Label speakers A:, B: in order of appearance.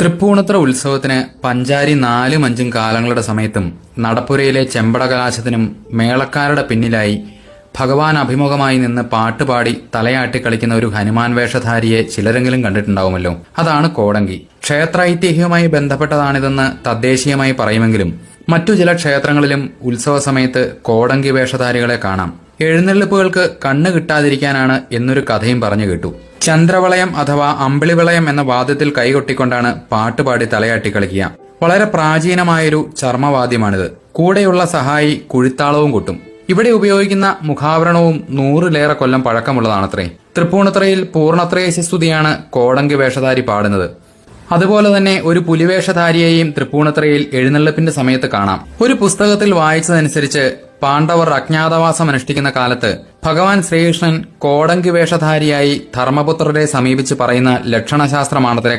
A: തൃപ്പൂണിത്തുറ ഉത്സവത്തിന് പഞ്ചാരി നാലും അഞ്ചും കാലങ്ങളുടെ സമയത്തും നടപ്പുരയിലെ ചെമ്പട കലാശത്തിനും മേളക്കാരുടെ പിന്നിലായി ഭഗവാൻ അഭിമുഖമായി നിന്ന് പാട്ടുപാടി തലയാട്ടി കളിക്കുന്ന ഒരു ഹനുമാൻ വേഷധാരിയെ ചിലരെങ്കിലും കണ്ടിട്ടുണ്ടാവുമല്ലോ. അതാണ് കോടങ്കി. ക്ഷേത്ര ഐതിഹ്യവുമായി ബന്ധപ്പെട്ടതാണിതെന്ന് തദ്ദേശീയമായി പറയുമെങ്കിലും മറ്റു ചില ക്ഷേത്രങ്ങളിലും ഉത്സവ സമയത്ത് കോടങ്കി വേഷധാരികളെ കാണാം. എഴുന്നള്ളിപ്പുകൾക്ക് കണ്ണ് കിട്ടാതിരിക്കാനാണ് എന്നൊരു കഥയും പറഞ്ഞു കേട്ടു. ചന്ദ്രവളയം അഥവാ അമ്പിളിവളയം എന്ന വാദ്യത്തിൽ കൈകൊട്ടിക്കൊണ്ടാണ് പാട്ടുപാടി തലയാട്ടി കളിക്കുക. വളരെ പ്രാചീനമായൊരു ചർമ്മവാദ്യമാണിത്. കൂടെയുള്ള സഹായി കുഴിത്താളവും കൊട്ടും. ഇവിടെ ഉപയോഗിക്കുന്ന മുഖാവരണവും നൂറിലേറെ കൊല്ലം പഴക്കമുള്ളതാണത്രേ. തൃപ്പൂണിത്രയിൽ പൂർണത്രയശസ്തുതിയാണ് കോടങ്കി വേഷധാരി പാടുന്നത്. അതുപോലെ തന്നെ ഒരു പുലിവേഷധാരിയെയും തൃപ്പൂണിത്രയിൽ എഴുന്നള്ളിപ്പിന്റെ സമയത്ത് കാണാം. ഒരു പുസ്തകത്തിൽ വായിച്ചതനുസരിച്ച് പാണ്ഡവർ അജ്ഞാതവാസം അനുഷ്ഠിക്കുന്ന കാലത്ത് ഭഗവാൻ ശ്രീകൃഷ്ണൻ കോടങ്കി വേഷധാരിയായി ധർമ്മപുത്രരെ സമീപിച്ച് പറയുന്ന ലക്ഷണശാസ്ത്രമാണത്രേ